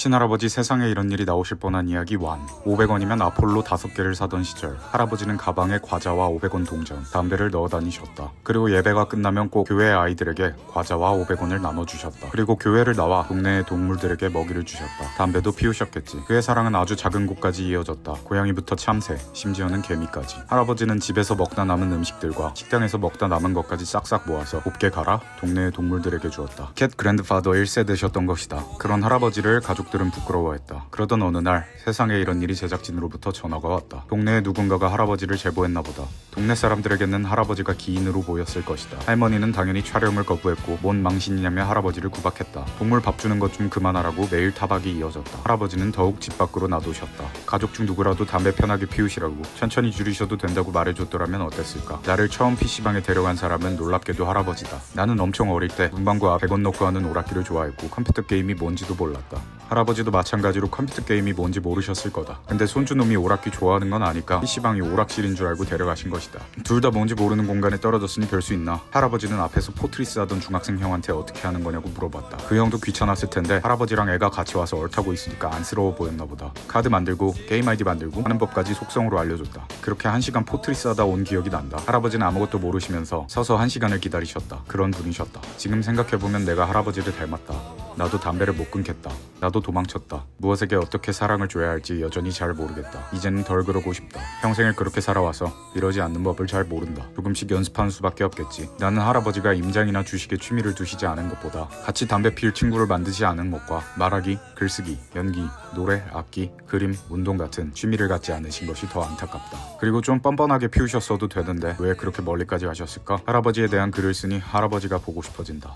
친할아버지 세상에 이런 일이 나오실 뻔한 이야기 완 500원이면 아폴로 5개를 사던 시절. 할아버지는 가방에 과자와 500원 동전 담배를 넣어 다니셨다. 그리고 예배가 끝나면 꼭 교회 아이들에게 과자와 500원을 나눠주셨다. 그리고 교회를 나와 동네의 동물들에게 먹이를 주셨다. 담배도 피우셨겠지. 그의 사랑은 아주 작은 곳까지 이어졌다. 고양이부터 참새 심지어는 개미까지. 할아버지는 집에서 먹다 남은 음식들과 식당에서 먹다 남은 것까지 싹싹 모아서 곱게 갈아 동네의 동물들에게 주었다. 캣 그랜드파더 1세 되셨던 것이다. 그런 할아버지를 가족 들은 부끄러워했다. 그러던 어느 날 세상에 이런 일이 제작진으로부터 전화가 왔다. 동네에 누군가가 할아버지를 제보했나 보다. 동네 사람들에게는 할아버지가 기인으로 보였을 것이다. 할머니는 당연히 촬영을 거부했고 뭔 망신이냐며 할아버지를 구박했다. 동물 밥 주는 것 좀 그만하라고 매일 타박이 이어졌다. 할아버지는 더욱 집 밖으로 놔두셨다. 가족 중 누구라도 담배 편하게 피우시라고 천천히 줄이셔도 된다고 말해줬더라면 어땠을까? 나를 처음 PC방에 데려간 사람은 놀랍게도 할아버지다. 나는 엄청 어릴 때 문방구 앞 100원 넣고 하는 오락기를 좋아했고 컴퓨터 게임이 뭔지도 몰랐다. 할아 버지도 마찬가지로 컴퓨터 게임이 뭔지 모르셨을 거다. 근데 손주놈이 오락기 좋아하는 건 아니까 PC방이 오락실인 줄 알고 데려가신 것이다. 둘 다 뭔지 모르는 공간에 떨어졌으니 별 수 있나? 할아버지는 앞에서 포트리스 하던 중학생 형한테 어떻게 하는 거냐고 물어봤다. 그 형도 귀찮았을 텐데 할아버지랑 애가 같이 와서 얼타고 있으니까 안쓰러워 보였나 보다. 카드 만들고 게임 아이디 만들고 하는 법까지 속성으로 알려줬다. 그렇게 한 시간 포트리스 하다 온 기억이 난다. 할아버지는 아무것도 모르시면서 서서 한 시간을 기다리셨다. 그런 분이셨다. 지금 생각해보면 내가 할아버지를 닮았다 나도 담배를 못 끊겠다. 나도 도망쳤다. 무엇에게 어떻게 사랑을 줘야 할지 여전히 잘 모르겠다. 이제는 덜 그러고 싶다. 평생을 그렇게 살아와서 이러지 않는 법을 잘 모른다. 조금씩 연습하는 수밖에 없겠지. 나는 할아버지가 임장이나 주식에 취미를 두시지 않은 것보다 같이 담배 피울 친구를 만드지 않은 것과 말하기, 글쓰기, 연기, 노래, 악기, 그림, 운동 같은 취미를 갖지 않으신 것이 더 안타깝다. 그리고 좀 뻔뻔하게 피우셨어도 되는데 왜 그렇게 멀리까지 가셨을까? 할아버지에 대한 글을 쓰니 할아버지가 보고 싶어진다.